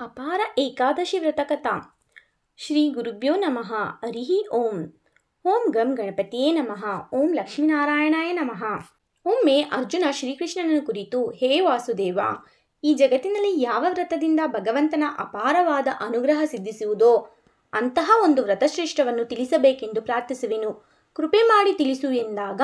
ಅಪಾರ ಏಕಾದಶಿ ವ್ರತಕಥಾ. ಶ್ರೀ ಗುರುಭ್ಯೋ ನಮಃ. ಹರಿಹಿ ಓಂ. ಓಂ ಗಂ ಗಣಪತಿಯೇ ನಮಃ. ಓಂ ಲಕ್ಷ್ಮೀನಾರಾಯಣಾಯ ನಮಃ. ಒಮ್ಮೆ ಅರ್ಜುನ ಶ್ರೀಕೃಷ್ಣನ ಕುರಿತು, ಹೇ ವಾಸುದೇವ, ಈ ಜಗತ್ತಿನಲ್ಲಿ ಯಾವ ವ್ರತದಿಂದ ಭಗವಂತನ ಅಪಾರವಾದ ಅನುಗ್ರಹ ಸಿದ್ಧಿಸುವುದೋ, ಅಂತಹ ಒಂದು ವ್ರತಶ್ರೇಷ್ಠವನ್ನು ತಿಳಿಸಬೇಕೆಂದು ಪ್ರಾರ್ಥಿಸುವೆನು. ಕೃಪೆ ಮಾಡಿ ತಿಳಿಸು ಎಂದಾಗ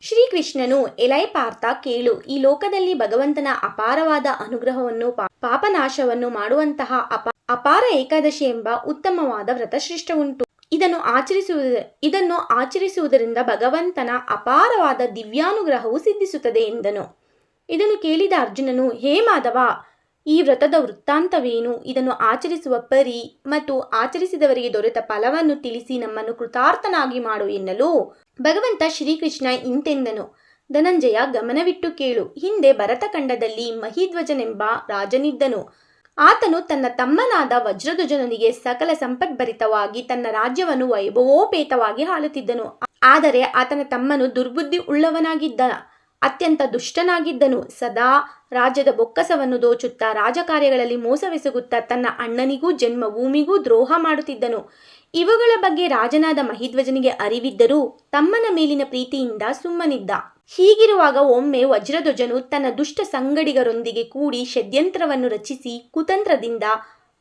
ಶ್ರೀಕೃಷ್ಣನು, ಎಲೈ ಪಾರ್ಥ, ಕೇಳು. ಈ ಲೋಕದಲ್ಲಿ ಭಗವಂತನ ಅಪಾರವಾದ ಅನುಗ್ರಹವನ್ನು ಪಾಪನಾಶವನ್ನು ಮಾಡುವಂತಹ ಅಪ ಅಪಾರ ಏಕಾದಶಿ ಎಂಬ ಉತ್ತಮವಾದ ವ್ರತಶ್ರೇಷ್ಠವುಂಟು. ಇದನ್ನು ಆಚರಿಸುವುದ, ಇದನ್ನು ಆಚರಿಸುವುದರಿಂದ ಭಗವಂತನ ಅಪಾರವಾದ ದಿವ್ಯಾನುಗ್ರಹವು ಸಿದ್ಧಿಸುತ್ತದೆ ಎಂದನು. ಇದನ್ನು ಕೇಳಿದ ಅರ್ಜುನನು, ಹೇ ಮಾಧವ ಈ ವ್ರತದ ವೃತ್ತಾಂತವೇನು? ಇದನ್ನು ಆಚರಿಸುವ ಪರಿ ಮತ್ತು ಆಚರಿಸಿದವರಿಗೆ ದೊರೆತ ಫಲವನ್ನು ತಿಳಿಸಿ ನಮ್ಮನ್ನು ಕೃತಾರ್ಥನಾಗಿ ಮಾಡು ಎನ್ನಲು? ಭಗವಂತ ಶ್ರೀಕೃಷ್ಣ ಇಂತೆಂದನು. ಧನಂಜಯ ಗಮನವಿಟ್ಟು ಕೇಳು. ಹಿಂದೆ ಭರತಖಂಡದಲ್ಲಿ ಮಹಿಧ್ವಜನೆಂಬ ರಾಜನಿದ್ದನು. ಆತನು ತನ್ನ ತಮ್ಮನಾದ ವಜ್ರಧ್ವಜನೊಂದಿಗೆ ಸಕಲ ಸಂಪದ್ಭರಿತವಾಗಿ ತನ್ನ ರಾಜ್ಯವನ್ನು ವೈಭವೋಪೇತವಾಗಿ ಆಳುತ್ತಿದ್ದನು ಆದರೆ ಆತನ ತಮ್ಮನು ದುರ್ಬುದ್ಧಿ ಉಳ್ಳವನಾಗಿದ್ದ ಅತ್ಯಂತ ದುಷ್ಟನಾಗಿದ್ದನು. ಸದಾ ರಾಜ್ಯದ ಬೊಕ್ಕಸವನ್ನು ದೋಚುತ್ತಾ ರಾಜಕಾರ್ಯಗಳಲ್ಲಿ ಮೋಸವೆಸಗುತ್ತಾ ತನ್ನ ಅಣ್ಣನಿಗೂ ಜನ್ಮಭೂಮಿಗೂ ದ್ರೋಹ ಮಾಡುತ್ತಿದ್ದನು. ಇವುಗಳ ಬಗ್ಗೆ ರಾಜನಾದ ಮಹಿಧ್ವಜನಿಗೆ ಅರಿವಿದ್ದರೂ ತಮ್ಮನ ಮೇಲಿನ ಪ್ರೀತಿಯಿಂದ ಸುಮ್ಮನಿದ್ದ. ಹೀಗಿರುವಾಗ ಒಮ್ಮೆ ವಜ್ರಧ್ವಜನು ತನ್ನ ದುಷ್ಟ ಸಂಗಡಿಗರೊಂದಿಗೆ ಕೂಡಿ ಷಡ್ಯಂತ್ರವನ್ನು ರಚಿಸಿ ಕುತಂತ್ರದಿಂದ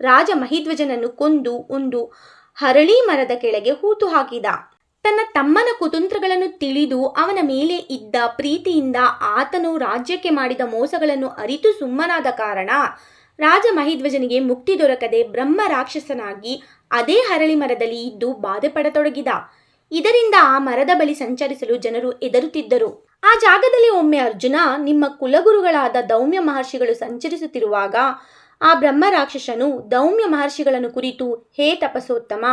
ರಾಜ ಮಹಿಧ್ವಜನನ್ನು ಕೊಂದು ಒಂದು ಹರಳಿ ಮರದ ಕೆಳಗೆ ಹೂತು ಹಾಕಿದ. ತನ್ನ ತಮ್ಮನ ಕುತಂತ್ರಗಳನ್ನು ತಿಳಿದು ಅವನ ಮೇಲೆ ಇದ್ದ ಪ್ರೀತಿಯಿಂದ ಆತನು ರಾಜ್ಯಕ್ಕೆ ಮಾಡಿದ ಮೋಸಗಳನ್ನು ಅರಿತು ಸುಮ್ಮನಾದ ಕಾರಣ ರಾಜ ಮಹಿಧ್ವಜನಿಗೆ ಮುಕ್ತಿ ದೊರಕದೆ ಬ್ರಹ್ಮ ರಾಕ್ಷಸನಾಗಿ ಅದೇ ಹರಳಿ ಮರದಲ್ಲಿ ಇದ್ದು ಬಾಧೆ ಪಡತೊಡಗಿದ ಇದರಿಂದ ಆ ಮರದ ಬಳಿ ಸಂಚರಿಸಲು ಜನರು ಎದರುತ್ತಿದ್ದರು ಆ ಜಾಗದಲ್ಲಿ ಒಮ್ಮೆ ಅರ್ಜುನ ನಿಮ್ಮ ಕುಲಗುರುಗಳಾದ ದೌಮ್ಯ ಮಹರ್ಷಿಗಳು ಸಂಚರಿಸುತ್ತಿರುವಾಗ ಆ ಬ್ರಹ್ಮ ರಾಕ್ಷಸನು ದೌಮ್ಯ ಮಹರ್ಷಿಗಳನ್ನು ಕುರಿತು, ಹೇ ತಪಸೋತ್ತಮ,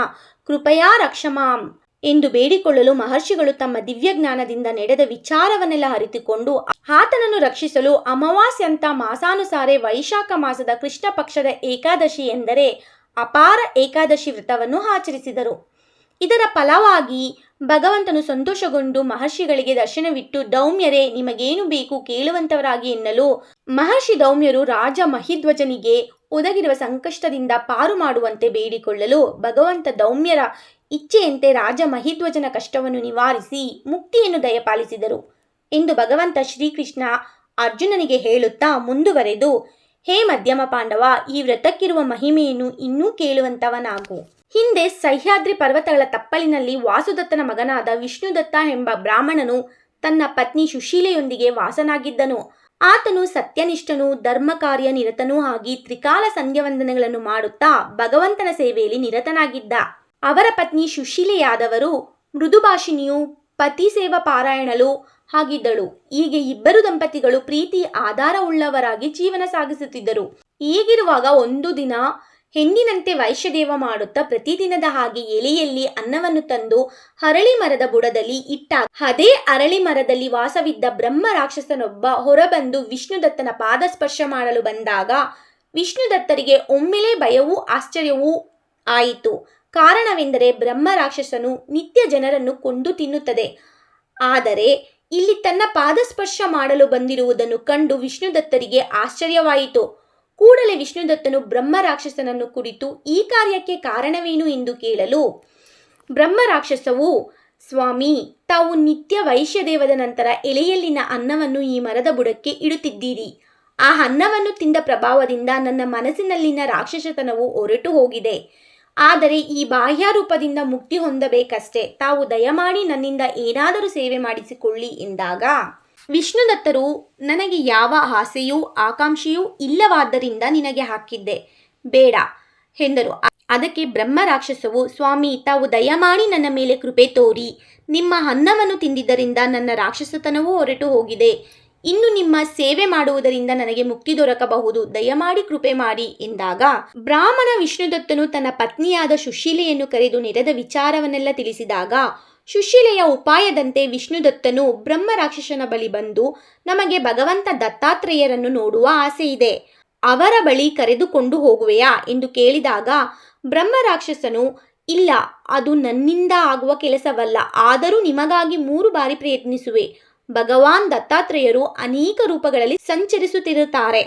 ಕೃಪಯಾ ರಕ್ಷಮಾಂ ಎಂದು ಬೇಡಿಕೊಳ್ಳಲು ಮಹರ್ಷಿಗಳು ತಮ್ಮ ದಿವ್ಯ ಜ್ಞಾನದಿಂದ ನಡೆದ ವಿಚಾರವನ್ನೆಲ್ಲ ಅರಿತುಕೊಂಡು ಆತನನ್ನು ರಕ್ಷಿಸಲು ಅಮಾವಾಸ್ಯಂತ ಮಾಸಾನುಸಾರೆ ವೈಶಾಖ ಮಾಸದ ಕೃಷ್ಣ ಪಕ್ಷದ ಏಕಾದಶಿ ಎಂದರೆ ಅಪಾರ ಏಕಾದಶಿ ವ್ರತವನ್ನು ಆಚರಿಸಿದರು. ಇದರ ಫಲವಾಗಿ ಭಗವಂತನು ಸಂತೋಷಗೊಂಡು ಮಹರ್ಷಿಗಳಿಗೆ ದರ್ಶನವಿಟ್ಟು, ದೌಮ್ಯರೇ, ನಿಮಗೇನು ಬೇಕು ಕೇಳುವಂತವರಾಗಿ ಎನ್ನಲು ಮಹರ್ಷಿ ದೌಮ್ಯರು ರಾಜ ಮಹಿಧ್ವಜನಿಗೆ ಒದಗಿರುವ ಸಂಕಷ್ಟದಿಂದ ಪಾರು ಮಾಡುವಂತೆ ಬೇಡಿಕೊಳ್ಳಲು ಭಗವಂತ ದೌಮ್ಯರ ಇಚ್ಛೆಯಂತೆ ರಾಜ ಮಹಿಧ್ವಜನ ಕಷ್ಟವನ್ನು ನಿವಾರಿಸಿ ಮುಕ್ತಿಯನ್ನು ದಯಪಾಲಿಸಿದರು ಎಂದು ಭಗವಂತ ಶ್ರೀಕೃಷ್ಣ ಅರ್ಜುನನಿಗೆ ಹೇಳುತ್ತಾ ಮುಂದುವರೆದು, ಹೇ ಮಧ್ಯಮ ಪಾಂಡವ, ಈ ವ್ರತಕ್ಕಿರುವ ಮಹಿಮೆಯನ್ನು ಇನ್ನೂ ಕೇಳುವಂತವನಾಗು. ಹಿಂದೆ ಸಹ್ಯಾದ್ರಿ ಪರ್ವತಗಳ ತಪ್ಪಲಿನಲ್ಲಿ ವಾಸುದತ್ತನ ಮಗನಾದ ವಿಷ್ಣುದತ್ತ ಎಂಬ ಬ್ರಾಹ್ಮಣನು ತನ್ನ ಪತ್ನಿ ಸುಶೀಲೆಯೊಂದಿಗೆ ವಾಸನಾಗಿದ್ದನು. ಆತನು ಸತ್ಯನಿಷ್ಠನು ಧರ್ಮ ಕಾರ್ಯ ನಿರತನೂ ಆಗಿ ತ್ರಿಕಾಲ ಸಂಧ್ಯವಂದನೆಗಳನ್ನು ಮಾಡುತ್ತಾ ಭಗವಂತನ ಸೇವೆಯಲ್ಲಿ ನಿರತನಾಗಿದ್ದ. ಅವರ ಪತ್ನಿ ಸುಶೀಲೆಯಾದವರು ಮೃದುಭಾಷಿಣಿಯು ಪತಿ ಸೇವಾ ಪಾರಾಯಣಲು ಆಗಿದ್ದಳು. ಹೀಗೆ ಇಬ್ಬರು ದಂಪತಿಗಳು ಪ್ರೀತಿ, ಆಧಾರವುಳ್ಳವರಾಗಿ ಜೀವನ ಸಾಗಿಸುತ್ತಿದ್ದರು. ಹೀಗಿರುವಾಗ ಒಂದು ದಿನ ಹೆಣ್ಣಿನಂತೆ ವೈಶ್ಯದೇವ ಮಾಡುತ್ತಾ ಪ್ರತಿದಿನದ ಹಾಗೆ ಎಲೆಯಲ್ಲಿ ಅನ್ನವನ್ನು ತಂದು ಹರಳಿ ಮರದ ಬುಡದಲ್ಲಿ ಇಟ್ಟ ಅದೇ ಅರಳಿ ಮರದಲ್ಲಿ ವಾಸವಿದ್ದ ಬ್ರಹ್ಮ ರಾಕ್ಷಸನೊಬ್ಬ ಹೊರಬಂದು ವಿಷ್ಣುದತ್ತನ ಪಾದ ಸ್ಪರ್ಶ ಮಾಡಲು ಬಂದಾಗ ವಿಷ್ಣುದತ್ತರಿಗೆ ಒಮ್ಮೆಲೆ ಭಯವೂ ಆಶ್ಚರ್ಯವೂ ಆಯಿತು. ಕಾರಣವೆಂದರೆ ಬ್ರಹ್ಮ ರಾಕ್ಷಸನು ನಿತ್ಯ ಜನರನ್ನು ಕೊಂದು ತಿನ್ನುತ್ತದೆ. ಆದರೆ ಇಲ್ಲಿ ತನ್ನ ಪಾದಸ್ಪರ್ಶ ಮಾಡಲು ಬಂದಿರುವುದನ್ನು ಕಂಡು ವಿಷ್ಣುದತ್ತರಿಗೆ ಆಶ್ಚರ್ಯವಾಯಿತು. ಕೂಡಲೇ ವಿಷ್ಣುದತ್ತನು ಬ್ರಹ್ಮ ರಾಕ್ಷಸನನ್ನು ಕುರಿತು ಈ ಕಾರ್ಯಕ್ಕೆ ಕಾರಣವೇನು ಎಂದು ಕೇಳಲು ಬ್ರಹ್ಮ ರಾಕ್ಷಸವು ಸ್ವಾಮಿ, ತಾವು ನಿತ್ಯ ವೈಶ್ಯದೇವದ ನಂತರ ಎಲೆಯಲ್ಲಿನ ಅನ್ನವನ್ನು ಈ ಮರದ ಬುಡಕ್ಕೆ ಇಡುತ್ತಿದ್ದೀರಿ. ಆ ಅನ್ನವನ್ನು ತಿಂದ ಪ್ರಭಾವದಿಂದ ನನ್ನ ಮನಸ್ಸಿನಲ್ಲಿನ ರಾಕ್ಷಸತನವು ಹೊರಟು ಹೋಗಿದೆ. ಆದರೆ ಈ ಬಾಹ್ಯ ರೂಪದಿಂದ ಮುಕ್ತಿ ಹೊಂದಬೇಕಷ್ಟೇ. ತಾವು ದಯಮಾಡಿ ನನ್ನಿಂದ ಏನಾದರೂ ಸೇವೆ ಮಾಡಿಸಿಕೊಳ್ಳಿ ಎಂದಾಗ, ವಿಷ್ಣುದತ್ತರು, ನನಗೆ ಯಾವ ಆಸೆಯೂ ಆಕಾಂಕ್ಷೆಯೂ ಇಲ್ಲವಾದ್ದರಿಂದ ನಿನಗೆ ಹಾಕಿದ್ದೆ. ಬೇಡ ಎಂದರು. ಅದಕ್ಕೆ ಬ್ರಹ್ಮ ರಾಕ್ಷಸವು ಸ್ವಾಮಿ, ತಾವು ದಯಮಾಡಿ ನನ್ನ ಮೇಲೆ ಕೃಪೆ ತೋರಿ. ನಿಮ್ಮ ಅನ್ನವನ್ನು ತಿಂದಿದ್ದರಿಂದ ನನ್ನ ರಾಕ್ಷಸತನವೂ ಹೊರಟು ಹೋಗಿದೆ. ಇನ್ನು ನಿಮ್ಮ ಸೇವೆ ಮಾಡುವುದರಿಂದ ನನಗೆ ಮುಕ್ತಿ ದೊರಕಬಹುದು. ದಯಮಾಡಿ ಕೃಪೆ ಮಾಡಿ ಎಂದಾಗ ಬ್ರಾಹ್ಮಣ ವಿಷ್ಣುದತ್ತನು ತನ್ನ ಪತ್ನಿಯಾದ ಸುಶೀಲೆಯನ್ನು ಕರೆದು ನೆರೆದ ವಿಚಾರವನ್ನೆಲ್ಲ ತಿಳಿಸಿದಾಗ ಸುಶೀಲೆಯ ಉಪಾಯದಂತೆ ವಿಷ್ಣುದತ್ತನು ಬ್ರಹ್ಮ ರಾಕ್ಷಸನ ಬಳಿ ಬಂದು ನಮಗೆ ಭಗವಂತ ದತ್ತಾತ್ರೇಯರನ್ನು ನೋಡುವ ಆಸೆ ಇದೆ. ಅವರ ಬಳಿ ಕರೆದುಕೊಂಡು ಹೋಗುವೆಯಾ ಎಂದು ಕೇಳಿದಾಗ ಬ್ರಹ್ಮ ರಾಕ್ಷಸನು ಇಲ್ಲ, ಅದು ನನ್ನಿಂದ ಆಗುವ ಕೆಲಸವಲ್ಲ, ಆದರೂ ನಿಮಗಾಗಿ ಮೂರು ಬಾರಿ ಪ್ರಯತ್ನಿಸುವೆ. ಭಗವಾನ್ ದತ್ತಾತ್ರೇಯರು ಅನೇಕ ರೂಪಗಳಲ್ಲಿ ಸಂಚರಿಸುತ್ತಿರುತ್ತಾರೆ.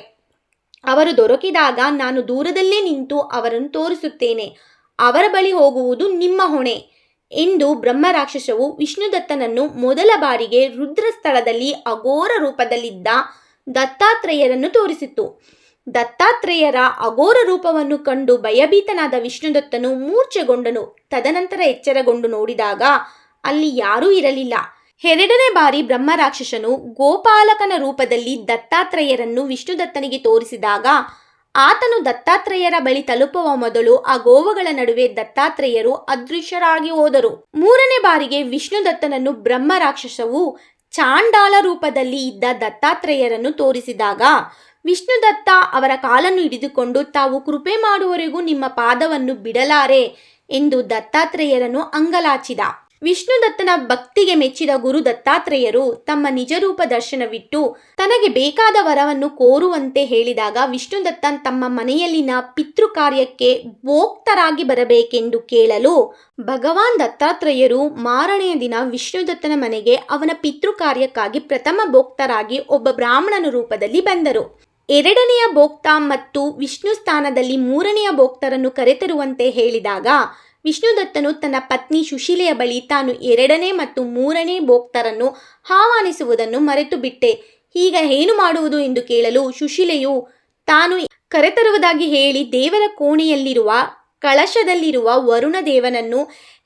ಅವರು ದೊರಕಿದಾಗ ನಾನು ದೂರದಲ್ಲೇ ನಿಂತು ಅವರನ್ನು ತೋರಿಸುತ್ತೇನೆ. ಅವರ ಬಳಿ ಹೋಗುವುದು ನಿಮ್ಮ ಹೊಣೆ. ಎಂದು ಬ್ರಹ್ಮರಾಕ್ಷಸವು ವಿಷ್ಣುದತ್ತನನ್ನು ಮೊದಲ ಬಾರಿಗೆ ರುದ್ರ ಸ್ಥಳದಲ್ಲಿ ಅಘೋರ ರೂಪದಲ್ಲಿದ್ದ ದತ್ತಾತ್ರೇಯರನ್ನು ತೋರಿಸಿತು ದತ್ತಾತ್ರೇಯರ ಅಘೋರ ರೂಪವನ್ನು ಕಂಡು ಭಯಭೀತನಾದ ವಿಷ್ಣುದತ್ತನು ಮೂರ್ಛೆಗೊಂಡನು. ತದನಂತರ ಎಚ್ಚರಗೊಂಡು ನೋಡಿದಾಗ ಅಲ್ಲಿ ಯಾರೂ ಇರಲಿಲ್ಲ. ಎರಡನೇ ಬಾರಿ ಬ್ರಹ್ಮರಾಕ್ಷಸನು ಗೋಪಾಲಕನ ರೂಪದಲ್ಲಿ ದತ್ತಾತ್ರೇಯರನ್ನು ವಿಷ್ಣುದತ್ತನಿಗೆ ತೋರಿಸಿದಾಗ, ಆತನು ದತ್ತಾತ್ರೇಯರ ಬಳಿ ತಲುಪುವ ಮೊದಲು ಆ ಗೋವುಗಳ ನಡುವೆ ದತ್ತಾತ್ರೇಯರು ಅದೃಶ್ಯರಾಗಿ ಹೋದರು. ಮೂರನೇ ಬಾರಿಗೆ ವಿಷ್ಣುದತ್ತನನ್ನು ಬ್ರಹ್ಮರಾಕ್ಷಸವು ಚಾಂಡಾಲ ರೂಪದಲ್ಲಿ ಇದ್ದ ದತ್ತಾತ್ರೇಯರನ್ನು ತೋರಿಸಿದಾಗ, ವಿಷ್ಣುದತ್ತ ಅವರ ಕಾಲನ್ನು ಹಿಡಿದುಕೊಂಡು, ತಾವು ಕೃಪೆ ಮಾಡುವವರೆಗೂ ನಿಮ್ಮ ಪಾದವನ್ನು ಬಿಡಲಾರೆ ಎಂದು ದತ್ತಾತ್ರೇಯರನ್ನು ಅಂಗಲಾಚಿದ. ವಿಷ್ಣುದತ್ತನ ಭಕ್ತಿಗೆ ಮೆಚ್ಚಿದ ಗುರು ದತ್ತಾತ್ರೇಯರು ತಮ್ಮ ನಿಜರೂಪ ದರ್ಶನವಿಟ್ಟು ತನಗೆ ಬೇಕಾದ ವರವನ್ನು ಕೋರುವಂತೆ ಹೇಳಿದಾಗ ವಿಷ್ಣುದತ್ತನ್ ತಮ್ಮ ಮನೆಯಲ್ಲಿನ ಪಿತೃ ಕಾರ್ಯಕ್ಕೆ ಭೋಕ್ತರಾಗಿ ಬರಬೇಕೆಂದು ಕೇಳಲು ಭಗವಾನ್ ದತ್ತಾತ್ರೇಯರು ಮಾರನೆಯ ದಿನ ವಿಷ್ಣುದತ್ತನ ಮನೆಗೆ ಅವನ ಪಿತೃ ಕಾರ್ಯಕ್ಕಾಗಿ ಪ್ರಥಮ ಭೋಕ್ತರಾಗಿ ಒಬ್ಬ ಬ್ರಾಹ್ಮಣನ ರೂಪದಲ್ಲಿ ಬಂದರು. ಎರಡನೆಯ ಭೋಕ್ತ ಮತ್ತು ವಿಷ್ಣು ಸ್ಥಾನದಲ್ಲಿ ಮೂರನೆಯ ಭೋಕ್ತರನ್ನು ಕರೆತರುವಂತೆ ಹೇಳಿದಾಗ ವಿಷ್ಣುದತ್ತನು ತನ್ನ ಪತ್ನಿ ಸುಶೀಲೆಯ ಬಳಿ ತಾನು ಎರಡನೇ ಮತ್ತು ಮೂರನೇ ಭೋಕ್ತರನ್ನು ಆಹ್ವಾನಿಸುವುದನ್ನು ಮರೆತು ಬಿಟ್ಟೆ. ಈಗ ಏನು ಮಾಡುವುದು ಎಂದು ಕೇಳಲು ಸುಶೀಲೆಯು ತಾನು ಕರೆತರುವುದಾಗಿ ಹೇಳಿ ದೇವರ ಕೋಣೆಯಲ್ಲಿರುವ ಕಳಶದಲ್ಲಿರುವ ವರುಣ ದೇವನನ್ನು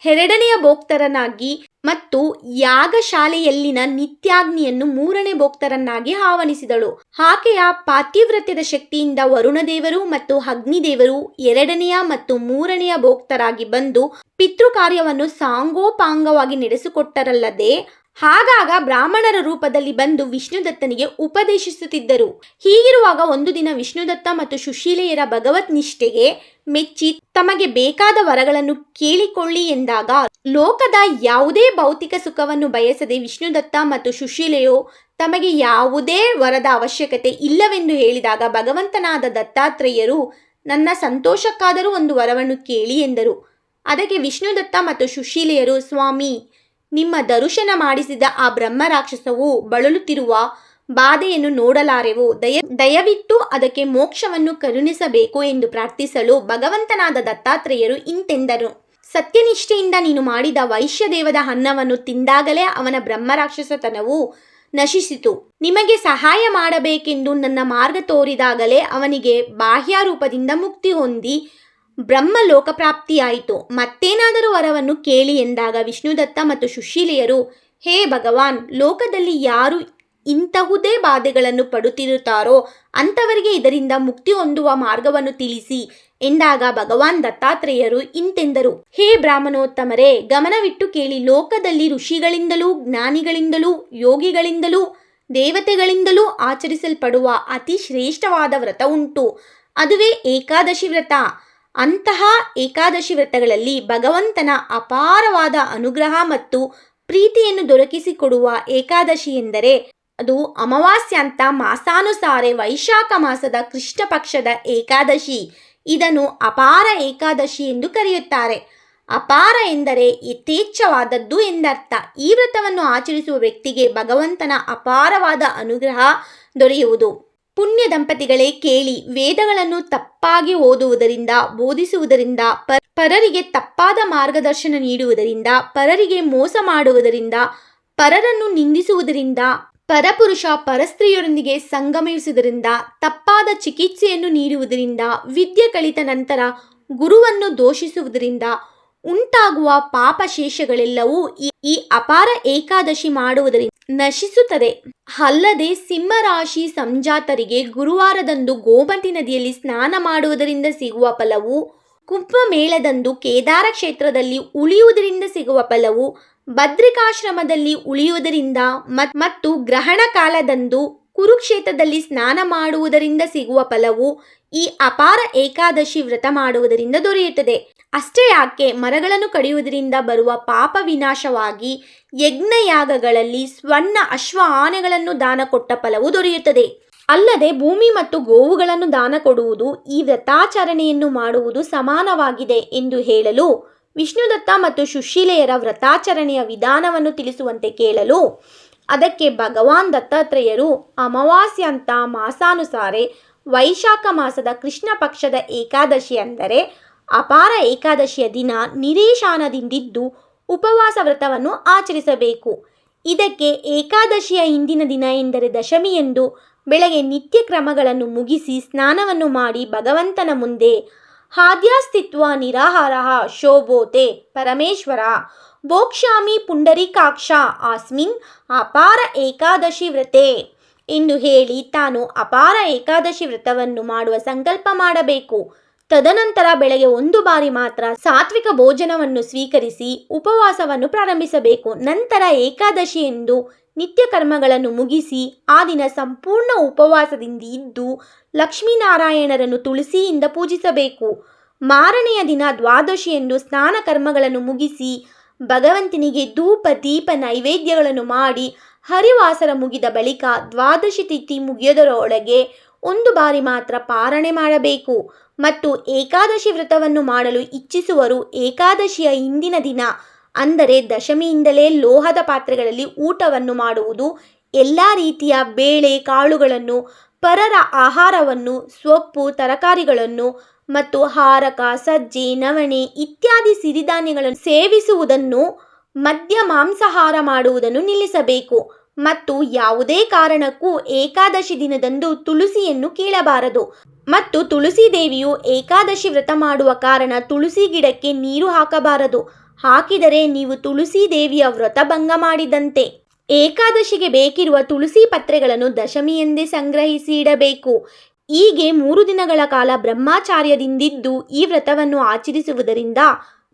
ಎರಡನೆಯ ಭೋಕ್ತರನಾಗಿ ಮತ್ತು ಯಾಗಶಾಲೆಯಲ್ಲಿನ ನಿತ್ಯಾಗ್ನಿಯನ್ನು ಮೂರನೇ ಭೋಕ್ತರನ್ನಾಗಿ ಆಹ್ವಾನಿಸಿದಳು. ಆಕೆಯ ಪಾತಿವ್ರತ್ಯದ ಶಕ್ತಿಯಿಂದ ವರುಣದೇವರು ಮತ್ತು ಅಗ್ನಿದೇವರು ಎರಡನೆಯ ಮತ್ತು ಮೂರನೆಯ ಭೋಕ್ತರಾಗಿ ಬಂದು ಪಿತೃ ಕಾರ್ಯವನ್ನು ಸಾಂಗೋಪಾಂಗವಾಗಿ ನಡೆಸಿಕೊಟ್ಟರಲ್ಲದೆ ಆಗಾಗ ಬ್ರಾಹ್ಮಣರ ರೂಪದಲ್ಲಿ ಬಂದು ವಿಷ್ಣುದತ್ತನಿಗೆ ಉಪದೇಶಿಸುತ್ತಿದ್ದರು. ಹೀಗಿರುವಾಗ ಒಂದು ದಿನ ವಿಷ್ಣುದತ್ತ ಮತ್ತು ಸುಶೀಲೆಯರ ಭಗವತ್ ನಿಷ್ಠೆಗೆ ಮೆಚ್ಚಿ ತಮಗೆ ಬೇಕಾದ ವರಗಳನ್ನು ಕೇಳಿಕೊಳ್ಳಿ ಎಂದಾಗ ಲೋಕದ ಯಾವುದೇ ಭೌತಿಕ ಸುಖವನ್ನು ಬಯಸದೆ ವಿಷ್ಣುದತ್ತ ಮತ್ತು ಸುಶೀಲೆಯು ತಮಗೆ ಯಾವುದೇ ವರದ ಅವಶ್ಯಕತೆ ಇಲ್ಲವೆಂದು ಹೇಳಿದಾಗ ಭಗವಂತನಾದ ದತ್ತಾತ್ರೇಯರು, ನನ್ನ ಸಂತೋಷಕ್ಕಾದರೂ ಒಂದು ವರವನ್ನು ಕೇಳಿ ಎಂದರು. ಅದಕ್ಕೆ ವಿಷ್ಣುದತ್ತ ಮತ್ತು ಸುಶೀಲೆಯರು, ಸ್ವಾಮಿ ನಿಮ್ಮ ದರುಶನ ಮಾಡಿಸಿದ ಆ ಬ್ರಹ್ಮರಾಕ್ಷಸವು ಬಳಲುತ್ತಿರುವ ಬಾಧೆಯನ್ನು ನೋಡಲಾರೆವು. ದಯ, ದಯವಿಟ್ಟು ಅದಕ್ಕೆ ಮೋಕ್ಷವನ್ನು ಕರುಣಿಸಬೇಕು ಎಂದು ಪ್ರಾರ್ಥಿಸಲು ಭಗವಂತನಾದ ದತ್ತಾತ್ರೇಯರು ಇಂತೆಂದರು. ಸತ್ಯನಿಷ್ಠೆಯಿಂದ ನೀನು ಮಾಡಿದ ವೈಶ್ಯದೇವದ ಅನ್ನವನ್ನು ತಿಂದಾಗಲೇ ಅವನ ಬ್ರಹ್ಮರಾಕ್ಷಸತನವು ನಶಿಸಿತು. ನಿಮಗೆ ಸಹಾಯ ಮಾಡಬೇಕೆಂದು ನನ್ನ ಮಾರ್ಗ ತೋರಿದಾಗಲೇ ಅವನಿಗೆ ಬಾಹ್ಯರೂಪದಿಂದ ಮುಕ್ತಿ ಹೊಂದಿ ಬ್ರಹ್ಮ ಲೋಕಪ್ರಾಪ್ತಿಯಾಯಿತು ಮತ್ತೇನಾದರೂ ವರವನ್ನು ಕೇಳಿ ಎಂದಾಗ ವಿಷ್ಣುದತ್ತ ಮತ್ತು ಸುಶೀಲೆಯರು, ಹೇ ಭಗವಾನ್, ಲೋಕದಲ್ಲಿ ಯಾರು ಇಂತಹುದೇ ಬಾಧೆಗಳನ್ನು ಪಡುತ್ತಿರುತ್ತಾರೋ, ಅಂಥವರಿಗೆ ಇದರಿಂದ ಮುಕ್ತಿ ಹೊಂದುವ ಮಾರ್ಗವನ್ನು ತಿಳಿಸಿ ಎಂದಾಗ ಭಗವಾನ್ ದತ್ತಾತ್ರೇಯರು ಇಂತೆಂದರು. ಹೇ ಬ್ರಾಹ್ಮಣೋತ್ತಮರೇ, ಗಮನವಿಟ್ಟು ಕೇಳಿ, ಲೋಕದಲ್ಲಿ ಋಷಿಗಳಿಂದಲೂ, ಜ್ಞಾನಿಗಳಿಂದಲೂ, ಯೋಗಿಗಳಿಂದಲೂ, ದೇವತೆಗಳಿಂದಲೂ ಆಚರಿಸಲ್ಪಡುವ ಅತಿ ಶ್ರೇಷ್ಠವಾದ ವ್ರತ ಉಂಟು. ಅದುವೇ ಏಕಾದಶಿ ವ್ರತ. ಅಂತಹ ಏಕಾದಶಿ ವ್ರತಗಳಲ್ಲಿ ಭಗವಂತನ ಅಪಾರವಾದ ಅನುಗ್ರಹ ಮತ್ತು ಪ್ರೀತಿಯನ್ನು ದೊರಕಿಸಿಕೊಡುವ ಏಕಾದಶಿ ಎಂದರೆ ಅದು ಅಮಾವಾಸ್ಯಾಂತ ಮಾಸಾನುಸಾರೆ ವೈಶಾಖ ಮಾಸದ ಕೃಷ್ಣ ಪಕ್ಷದ ಏಕಾದಶಿ. ಇದನ್ನು ಅಪಾರ ಏಕಾದಶಿ ಎಂದು ಕರೆಯುತ್ತಾರೆ. ಅಪಾರ ಎಂದರೆ ಯಥೇಚ್ಛವಾದದ್ದು ಎಂದರ್ಥ. ಈ ವ್ರತವನ್ನು ಆಚರಿಸುವ ವ್ಯಕ್ತಿಗೆ ಭಗವಂತನ ಅಪಾರವಾದ ಅನುಗ್ರಹ ದೊರೆಯುವುದು. ಪುಣ್ಯ ದಂಪತಿಗಳೇ ಕೇಳಿ ವೇದಗಳನ್ನು ತಪ್ಪಾಗಿ ಓದುವುದರಿಂದ, ಬೋಧಿಸುವುದರಿಂದ ಪರರಿಗೆ ತಪ್ಪಾದ ಮಾರ್ಗದರ್ಶನ ನೀಡುವುದರಿಂದ, ಪರರಿಗೆ ಮೋಸ ಮಾಡುವುದರಿಂದ, ಪರರನ್ನು ನಿಂದಿಸುವುದರಿಂದ, ಪರಪುರುಷ ಪರಸ್ತ್ರೀಯರೊಂದಿಗೆ ಸಂಗಮಿಸುವುದರಿಂದ, ತಪ್ಪಾದ ಚಿಕಿತ್ಸೆಯನ್ನು ನೀಡುವುದರಿಂದ, ವಿದ್ಯೆ ಕಲಿತ ನಂತರ ಗುರುವನ್ನು ದೋಷಿಸುವುದರಿಂದ ಉಂಟಾಗುವ ಪಾಪಶೇಷಗಳೆಲ್ಲವೂ ಈ ಅಪಾರ ಏಕಾದಶಿ ಮಾಡುವುದರಿಂದ ನಶಿಸುತ್ತದೆ. ಅಲ್ಲದೆ ಸಿಂಹರಾಶಿ ಸಂಜಾತರಿಗೆ ಗುರುವಾರದಂದು ಗೋಮತಿ ನದಿಯಲ್ಲಿ ಸ್ನಾನ ಮಾಡುವುದರಿಂದ ಸಿಗುವ ಫಲವು, ಕುಂಭಮೇಳದಂದು ಕೇದಾರ ಕ್ಷೇತ್ರದಲ್ಲಿ ಉಳಿಯುವುದರಿಂದ ಸಿಗುವ ಫಲವು, ಭದ್ರಿಕಾಶ್ರಮದಲ್ಲಿ ಉಳಿಯುವುದರಿಂದ ಮತ್ತು ಗ್ರಹಣ ಕಾಲದಂದು ಕುರುಕ್ಷೇತ್ರದಲ್ಲಿ ಸ್ನಾನ ಮಾಡುವುದರಿಂದ ಸಿಗುವ ಫಲವು ಈ ಅಪಾರ ಏಕಾದಶಿ ವ್ರತ ಮಾಡುವುದರಿಂದ ದೊರೆಯುತ್ತದೆ. ಅಷ್ಟೇ ಯಾಕೆ ಮರಗಳನ್ನು ಕಡಿಯುವುದರಿಂದ ಬರುವ ಪಾಪ ವಿನಾಶವಾಗಿ ಯಜ್ಞಯಾಗಗಳಲ್ಲಿ ಸ್ವರ್ಣ ಅಶ್ವ ಆನೆಗಳನ್ನು ದಾನ ಕೊಟ್ಟ ಫಲವು ದೊರೆಯುತ್ತದೆ. ಅಲ್ಲದೆ ಭೂಮಿ ಮತ್ತು ಗೋವುಗಳನ್ನು ದಾನ ಕೊಡುವುದು ಈ ವ್ರತಾಚರಣೆಯನ್ನು ಮಾಡುವುದು ಸಮಾನವಾಗಿದೆ ಎಂದು ಹೇಳಲು ವಿಷ್ಣುದತ್ತ ಮತ್ತು ಸುಶೀಲೆಯರ ವ್ರತಾಚರಣೆಯ ವಿಧಾನವನ್ನು ತಿಳಿಸುವಂತೆ ಕೇಳಲು ಅದಕ್ಕೆ ಭಗವಾನ್ ದತ್ತಾತ್ರೇಯರು ಅಮಾವಾಸ್ಯಂತ ಮಾಸಾನುಸಾರೆ ವೈಶಾಖ ಮಾಸದ ಕೃಷ್ಣ ಪಕ್ಷದ ಏಕಾದಶಿ ಅಂದರೆ ಅಪಾರ ಏಕಾದಶಿಯ ದಿನ ನಿರೀಶಾನದಿಂದಿದ್ದು ಉಪವಾಸ ವ್ರತವನ್ನು ಆಚರಿಸಬೇಕು. ಇದಕ್ಕೆ ಏಕಾದಶಿಯ ಹಿಂದಿನ ದಿನ ಎಂದರೆ ದಶಮಿಯಂದು ಬೆಳಗ್ಗೆ ನಿತ್ಯ ಕ್ರಮಗಳನ್ನು ಮುಗಿಸಿ ಸ್ನಾನವನ್ನು ಮಾಡಿ ಭಗವಂತನ ಮುಂದೆ ಹಾದ್ಯಾಸ್ತಿತ್ವ ನಿರಾಹಾರ ಶೋಭೋತೆ ಪರಮೇಶ್ವರ. ಭೋಕ್ಷಾಮಿ ಪುಂಡರೀಕಾಕ್ಷ ಆಸ್ಮಿನ್ ಅಪಾರ ಏಕಾದಶಿ ವ್ರತೆ ಎಂದು ಹೇಳಿ ತಾನು ಅಪಾರ ಏಕಾದಶಿ ವ್ರತವನ್ನು ಮಾಡುವ ಸಂಕಲ್ಪ ಮಾಡಬೇಕು. ತದನಂತರ ಬೆಳಗ್ಗೆ ಒಂದು ಬಾರಿ ಮಾತ್ರ ಸಾತ್ವಿಕ ಭೋಜನವನ್ನು ಸ್ವೀಕರಿಸಿ ಉಪವಾಸವನ್ನು ಪ್ರಾರಂಭಿಸಬೇಕು. ನಂತರ ಏಕಾದಶಿ ಎಂದು ನಿತ್ಯ ಕರ್ಮಗಳನ್ನು ಮುಗಿಸಿ ಆ ದಿನ ಸಂಪೂರ್ಣ ಉಪವಾಸದಿಂದ ಇದ್ದು ಲಕ್ಷ್ಮೀನಾರಾಯಣರನ್ನು ತುಳಸಿಯಿಂದ ಪೂಜಿಸಬೇಕು. ಮಾರನೆಯ ದಿನ ದ್ವಾದಶಿಯಂದು ಸ್ನಾನ ಕರ್ಮಗಳನ್ನು ಮುಗಿಸಿ ಭಗವಂತನಿಗೆ ಧೂಪ, ದೀಪ, ನೈವೇದ್ಯಗಳನ್ನು ಮಾಡಿ ಹರಿವಾಸರ ಮುಗಿದ ಬಳಿಕ ದ್ವಾದಶಿ ತಿಥಿ ಮುಗಿಯೋದರೊಳಗೆ ಒಂದು ಬಾರಿ ಮಾತ್ರ ಪಾರಣೆ ಮಾಡಬೇಕು ಮತ್ತು ಏಕಾದಶಿ ವ್ರತವನ್ನು ಮಾಡಲು ಇಚ್ಛಿಸುವರು ಏಕಾದಶಿಯ ಹಿಂದಿನ ದಿನ, ಅಂದರೆ ದಶಮಿಯಿಂದಲೇ ಲೋಹದ ಪಾತ್ರೆಗಳಲ್ಲಿ ಊಟವನ್ನು ಮಾಡುವುದು, ಎಲ್ಲ ರೀತಿಯ ಬೇಳೆ, ಕಾಳುಗಳನ್ನು, ಪರರ ಆಹಾರವನ್ನು, ಸೊಪ್ಪು, ತರಕಾರಿಗಳನ್ನು ಮತ್ತು ಹಾರಕ, ಸಜ್ಜೆ, ನವಣೆ ಇತ್ಯಾದಿ ಸಿರಿಧಾನ್ಯಗಳನ್ನು ಸೇವಿಸುವುದನ್ನು ಮದ್ಯ ಮಾಂಸಾಹಾರ ಮಾಡುವುದನ್ನು ನಿಲ್ಲಿಸಬೇಕು. ಮತ್ತು ಯಾವುದೇ ಕಾರಣಕ್ಕೂ ಏಕಾದಶಿ ದಿನದಂದು ತುಳಸಿಯನ್ನು ಕೀಳಬಾರದು. ಮತ್ತು ತುಳಸಿ ದೇವಿಯು ಏಕಾದಶಿ ವ್ರತ ಮಾಡುವ ಕಾರಣ ತುಳಸಿ ಗಿಡಕ್ಕೆ ನೀರು ಹಾಕಬಾರದು. ಹಾಕಿದರೆ ನೀವು ತುಳಸಿ ದೇವಿಯ ವ್ರತಭಂಗ ಮಾಡಿದಂತೆ. ಏಕಾದಶಿಗೆ ಬೇಕಿರುವ ತುಳಸಿ ಪತ್ರೆಗಳನ್ನು ದಶಮಿಯೆಂದೇ ಸಂಗ್ರಹಿಸಿ ಇಡಬೇಕು. ಹೀಗೆ ಮೂರು ದಿನಗಳ ಕಾಲ ಬ್ರಹ್ಮಾಚಾರ್ಯದಿಂದಿದ್ದು ಈ ವ್ರತವನ್ನು ಆಚರಿಸುವುದರಿಂದ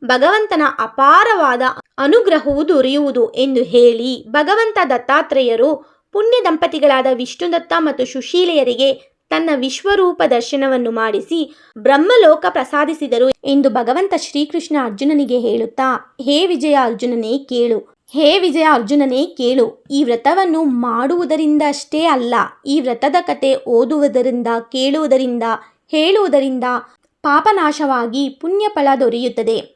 ಭಗವಂತನ ಅಪಾರವಾದ ಅನುಗ್ರಹವು ದೊರೆಯುವುದು ಎಂದು ಹೇಳಿ ಭಗವಂತ ದತ್ತಾತ್ರೇಯರು ಪುಣ್ಯ ದಂಪತಿಗಳಾದ ವಿಷ್ಣುದತ್ತ ಮತ್ತು ಸುಶೀಲೆಯರಿಗೆ ತನ್ನ ವಿಶ್ವರೂಪ ದರ್ಶನವನ್ನು ಮಾಡಿಸಿ ಬ್ರಹ್ಮಲೋಕ ಪ್ರಸಾದಿಸಿದರು ಎಂದು ಭಗವಂತ ಶ್ರೀಕೃಷ್ಣ ಅರ್ಜುನನಿಗೆ ಹೇಳುತ್ತಾ, ಹೇ ವಿಜಯ ಅರ್ಜುನನೇ ಕೇಳು. ಹೇ ವಿಜಯ ಅರ್ಜುನನೇ ಕೇಳು. ಈ ವ್ರತವನ್ನು ಮಾಡುವುದರಿಂದ ಅಷ್ಟೇ ಅಲ್ಲ, ಈ ವ್ರತದ ಕತೆ ಓದುವುದರಿಂದ, ಕೇಳುವುದರಿಂದ, ಹೇಳುವುದರಿಂದ ಪಾಪನಾಶವಾಗಿ ಪುಣ್ಯಫಲ ದೊರೆಯುತ್ತದೆ.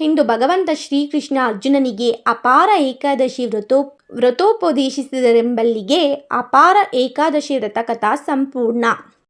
ಎಂದು ಭಗವಂತ ಶ್ರೀಕೃಷ್ಣ ಅರ್ಜುನನಿಗೆ ಅಪಾರ ಏಕಾದಶಿ ವ್ರತೋ ವ್ರತೋಪದೇಶಿಸಿದರೆಂಬಲ್ಲಿಗೆ ಅಪಾರ ಏಕಾದಶಿ ವ್ರತಕಥಾ ಸಂಪೂರ್ಣ.